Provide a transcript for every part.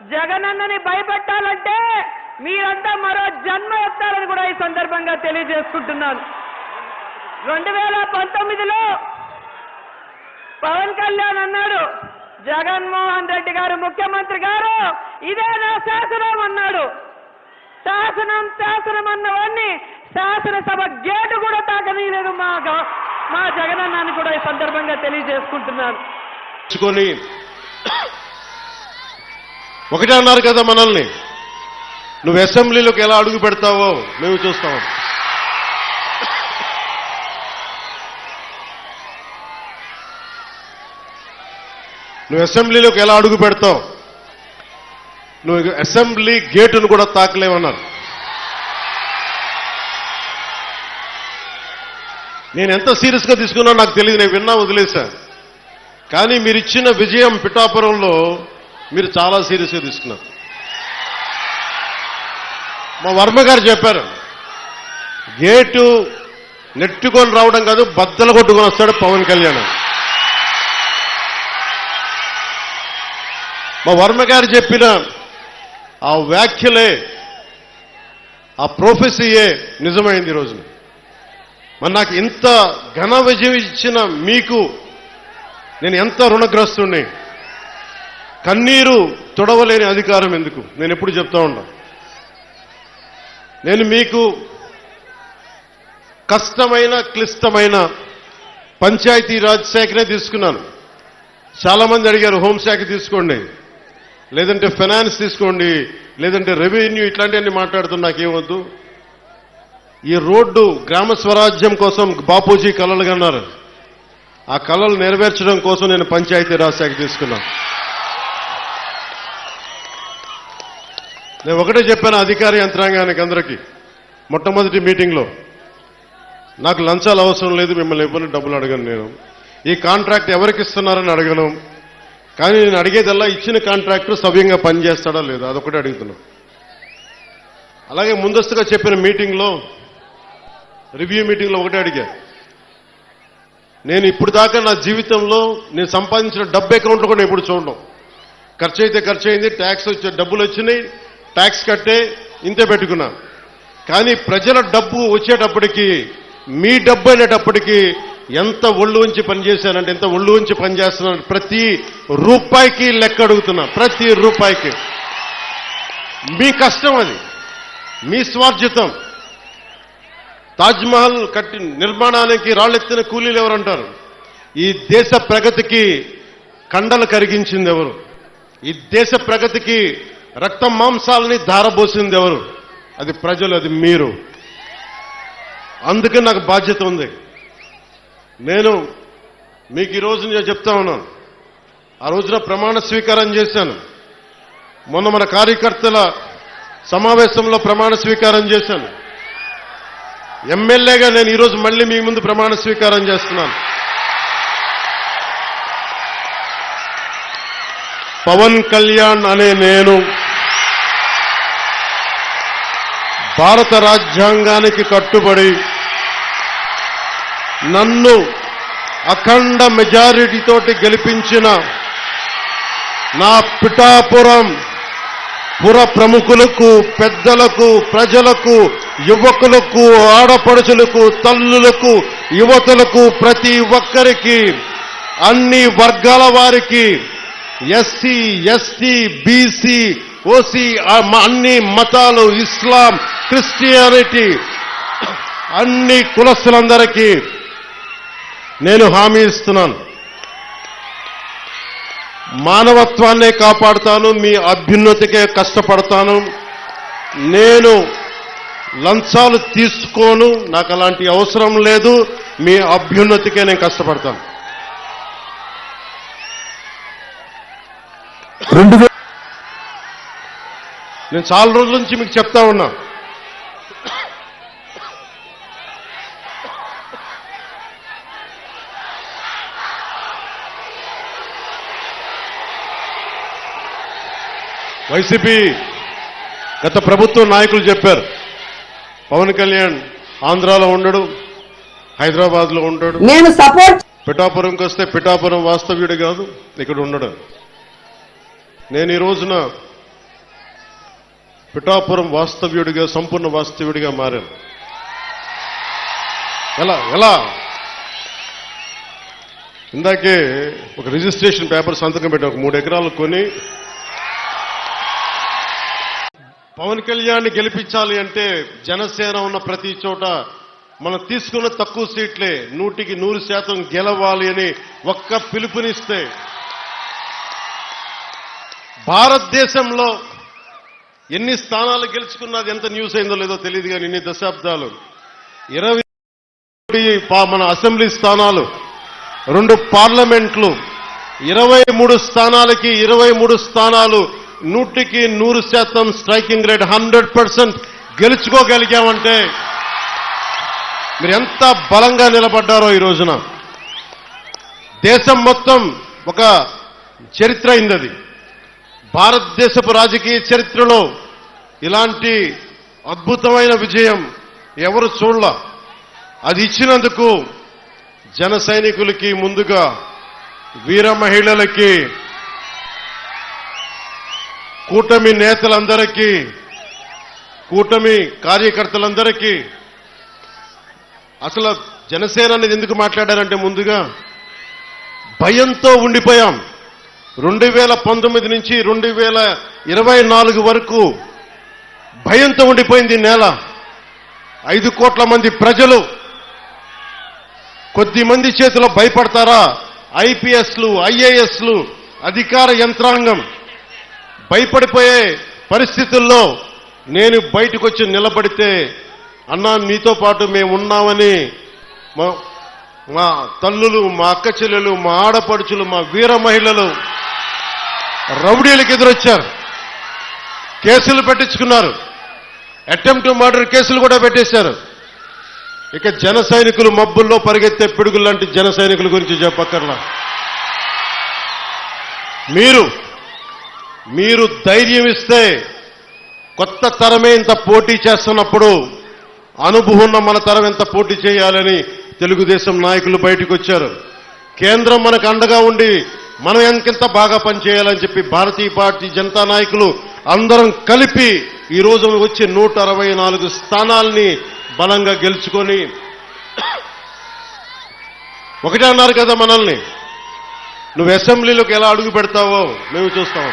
జగనన్నని భయపెట్టాలంటే మీరంతా మరో జన్మ ఎత్తారని కూడా ఈ సందర్భంగా తెలియజేసుకుంటున్నాను. రెండు వేల పంతొమ్మిదిలో పవన్ కళ్యాణ్ అన్నాడు జగన్మోహన్ రెడ్డి గారు ముఖ్యమంత్రి గారు ఇదే నా శాసనం అన్నాడు. శాసనం శాసనం అన్నవాడిని శాసనసభ గేటు కూడా తాకనీయలేదు మా మా జగనన్నాన్ని కూడా ఈ సందర్భంగా తెలియజేసుకుంటున్నాను. ఒకటే అన్నారు కదా మనల్ని. నువ్వు అసెంబ్లీలోకి ఎలా అడుగు పెడతావో మేము చూస్తాం. నువ్వు అసెంబ్లీలోకి ఎలా అడుగు పెడతావు? నువ్వు అసెంబ్లీ గేటును కూడా తాకలేవన్నారు. నేను ఎంత సీరియస్గా తీసుకున్నా నాకు తెలియదు నేను విన్నా వదిలేశా. కానీ మీరు ఇచ్చిన విజయం పిఠాపురంలో మీరు చాలా సీరియస్గా తీసుకున్నారు. మా వర్మ గారు చెప్పారు గేటు నెట్టుకొని రావడం కాదు బద్దలు కొట్టుకొని వస్తాడు పవన్ కళ్యాణ్ మా వర్మ గారు చెప్పిన ఆ వ్యాఖ్యలే ఆ ప్రొఫెసీయే నిజమైంది ఈ మరి నాకు ఇంత ఘన విజయం ఇచ్చిన మీకు నేను ఎంత రుణగ్రస్తుణ్ణి? కన్నీరు తుడవలేని అధికారం ఎందుకు? నేను ఎప్పుడు చెప్తా ఉన్నా. నేను మీకు కష్టమైన క్లిష్టమైన పంచాయతీ రాజ్ శాఖనే తీసుకున్నాను. చాలామంది అడిగారు హోంశాఖ తీసుకోండి. లేదంటే ఫైనాన్స్ తీసుకోండి. లేదంటే రెవెన్యూ ఇట్లాంటివన్నీ మాట్లాడుతున్నా నాకేమొద్దు. ఈ రోడ్డు గ్రామ స్వరాజ్యం కోసం బాపూజీ కలలు కన్నారు ఆ కళలు నెరవేర్చడం కోసం నేను పంచాయతీ రాజ్ శాఖ తీసుకున్నాను. నేను ఒకటే చెప్పాను అధికార యంత్రాంగానికి అందరికీ. మొట్టమొదటి మీటింగ్లో. నాకు లంచాలు అవసరం లేదు మిమ్మల్ని ఇవ్వని డబ్బులు అడగను నేను. ఈ కాంట్రాక్ట్ ఎవరికి ఇస్తున్నారని అడగను. కానీ నేను అడిగేదల్లా ఇచ్చిన కాంట్రాక్టర్ సవ్యంగా పనిచేస్తాడా లేదా అదొకటి అడుగుతున్నా. అలాగే ముందస్తుగా చెప్పిన మీటింగ్లో రివ్యూ మీటింగ్లో ఒకటే అడిగా. నేను ఇప్పుడు దాకా నా జీవితంలో నేను సంపాదించిన డబ్బు అకౌంట్లో కూడా ఎప్పుడు చూడడం ఖర్చు అయితే ఖర్చు అయింది ట్యాక్స్ వచ్చే డబ్బులు వచ్చినాయి ట్యాక్స్ కట్టే ఇంతే పెట్టుకున్నా. కానీ ప్రజల డబ్బు వచ్చేటప్పటికి మీ డబ్బు అనేటప్పటికి ఎంత ఒళ్ళు ఉంచి పనిచేశానంటే ఎంత ఒళ్ళు ఉంచి పనిచేస్తున్నాను ప్రతి రూపాయికి లెక్క అడుగుతున్నా. ప్రతి రూపాయికి. మీ కష్టం అది. మీ స్వార్జితం తాజ్మహల్ కట్టి నిర్మాణానికి రాళ్ళెత్తిన కూలీలు ఎవరంటారు? ఈ దేశ ప్రగతికి కండలు కరిగించింది ఎవరు? ఈ దేశ ప్రగతికి రక్త మాంసాలని ధారబోసింది ఎవరు? అది ప్రజలు అది మీరు. అందుకే నాకు బాధ్యత ఉంది. నేను మీకు ఈ రోజు నేను చెప్తా ఉన్నాను. ఆ రోజున ప్రమాణ స్వీకారం చేశాను. మొన్న మన కార్యకర్తల సమావేశంలో ప్రమాణ స్వీకారం చేశాను. ఎమ్మెల్యేగా నేను ఈరోజు మళ్ళీ మీ ముందు ప్రమాణ స్వీకారం చేస్తున్నాను. పవన్ కళ్యాణ్ అనే నేను భారత రాజ్యాంగానికి కట్టుబడి నన్ను అఖండ మెజారిటీతోటి గెలిపించిన నా పిఠాపురం పుర ప్రముఖులకు పెద్దలకు ప్రజలకు యువకులకు ఆడపడుచులకు తల్లులకు యువతులకు ప్రతి ఒక్కరికి అన్ని వర్గాల వారికి ఎస్సీ ఎస్టీ బీసీ ఓసీ అన్ని మతాలు ఇస్లాం క్రిస్టియానిటీ. అన్ని కులస్తులందరికీ నేను హామీ ఇస్తున్నాను. మానవత్వాన్నే కాపాడుతాను మీ అభ్యున్నతికే కష్టపడతాను. నేను లంచాలు తీసుకోను నాకు అలాంటి అవసరం లేదు మీ అభ్యున్నతికే నేను కష్టపడతాను. రెండు నేను చాలా రోజుల నుంచి మీకు చెప్తా ఉన్నా. వైసీపీ గత ప్రభుత్వ నాయకులు చెప్పారు. పవన్ కళ్యాణ్ ఆంధ్రాలో ఉండడు హైదరాబాద్లో ఉంటాడు నేను సపోర్ట్ పిఠాపురంకి వస్తే పిఠాపురం వాస్తవ్యుడు కాదు ఇక్కడ ఉండడు. నేను ఈ రోజున పిఠాపురం వాస్తవ్యుడిగా సంపూర్ణ వాస్తవ్యుడిగా మారాను. ఎలా ఎలా? ఇందాకే ఒక రిజిస్ట్రేషన్ పేపర్ సంతకం పెట్టి ఒక మూడు ఎకరాలు కొని పవన్ కళ్యాణ్ గెలిపించాలి అంటే జనసేన ఉన్న ప్రతి చోట మనం తీసుకున్న తక్కువ సీట్లే నూటికి నూరు శాతం గెలవాలి అని ఒక్క పిలుపునిస్తే భారతదేశంలో ఎన్ని స్థానాలు గెలుచుకున్నది ఎంత న్యూస్ అయిందో లేదో తెలియదు కానీ ఇన్ని దశాబ్దాలు. ఇరవై మన అసెంబ్లీ స్థానాలు రెండు పార్లమెంట్లు ఇరవై మూడు స్థానాలకి ఇరవై మూడు స్థానాలు నూటికి నూరు శాతం స్ట్రైకింగ్ రేట్ హండ్రెడ్ పర్సెంట్ గెలుచుకోగలిగామంటే మీరు ఎంత బలంగా నిలబడ్డారో ఈ రోజున? దేశం మొత్తం ఒక చరిత్ర అయింది అది భారతదేశపు రాజకీయ చరిత్రలో ఇలాంటి అద్భుతమైన విజయం ఎవరు చూడలా? అది ఇచ్చినందుకు జన సైనికులకి ముందుగా వీర మహిళలకి కూటమి నేతలందరికీ కూటమి కార్యకర్తలందరికీ అసలు జనసేన అనేది ఎందుకు మాట్లాడారంటే ముందుగా భయంతో ఉండిపోయాం. రెండు వేల పంతొమ్మిది నుంచి రెండు వేల ఇరవై నాలుగు వరకు భయంతో ఉండిపోయింది ఈ నేల. ఐదు కోట్ల మంది ప్రజలు కొద్ది మంది చేతిలో భయపడతారా? ఐపీఎస్లు ఐఏఎస్లు అధికార యంత్రాంగం భయపడిపోయే పరిస్థితుల్లో నేను బయటకు వచ్చి నిలబడితే అన్నా మీతో పాటు మేము ఉన్నామని మా మా తల్లులు మా అక్క చెల్లెలు మా ఆడపడుచులు మా వీర మహిళలు రౌడీలకు ఎదురొచ్చారు. కేసులు పెట్టించుకున్నారు. అటెంప్ట్ మర్డర్ కేసులు కూడా పెట్టేశారు. ఇక జన సైనికులు మబ్బుల్లో పరిగెత్తే పిడుగులు లాంటి జన సైనికుల గురించి చెప్పక్కర్లా. మీరు మీరు ధైర్యం ఇస్తే కొత్త తరమే ఇంత పోటీ చేస్తున్నప్పుడు అనుభవం ఉన్న మన తరం ఎంత పోటీ చేయాలని తెలుగుదేశం నాయకులు బయటకు వచ్చారు. కేంద్రం మనకు అండగా ఉండి మనం ఎంకెంత బాగా పనిచేయాలని చెప్పి భారతీయ పార్టీ జనతా నాయకులు అందరం కలిపి ఈ రోజు వచ్చి నూట అరవై నాలుగు స్థానాల్ని బలంగా గెలుచుకొని ఒకటే అన్నారు కదా మనల్ని. నువ్వు అసెంబ్లీలోకి ఎలా అడుగు పెడతావో మేము చూస్తాం.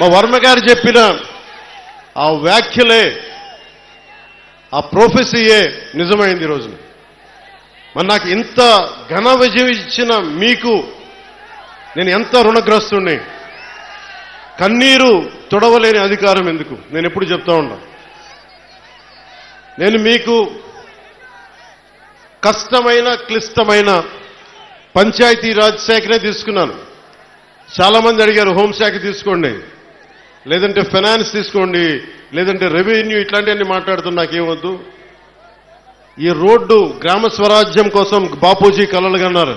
మా వర్మ గారు చెప్పిన ఆ వ్యాఖ్యలే ఆ ప్రొఫెసీయే నిజమైంది ఈ రోజున. మరి నాకు ఇంత ఘన విజయం ఇచ్చిన మీకు నేను ఎంత రుణగ్రస్తుణ్ణి? కన్నీరు తొడవలేని అధికారం ఎందుకు? నేను ఎప్పుడు చెప్తా ఉన్నా. నేను మీకు కష్టమైన క్లిష్టమైన పంచాయతీ రాజ్ శాఖనే తీసుకున్నాను. చాలామంది అడిగారు హోంశాఖ తీసుకోండి. లేదంటే ఫైనాన్స్ తీసుకోండి లేదంటే రెవెన్యూ ఇట్లాంటివన్నీ మాట్లాడుతున్నా నాకేమొద్దు. ఈ రోడ్డు గ్రామ స్వరాజ్యం కోసం బాపూజీ కలలు కన్నారు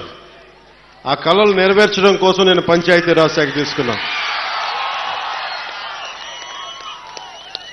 ఆ కళలు నెరవేర్చడం కోసం నేను పంచాయతీ రాజ్ శాఖ తీసుకున్నాను.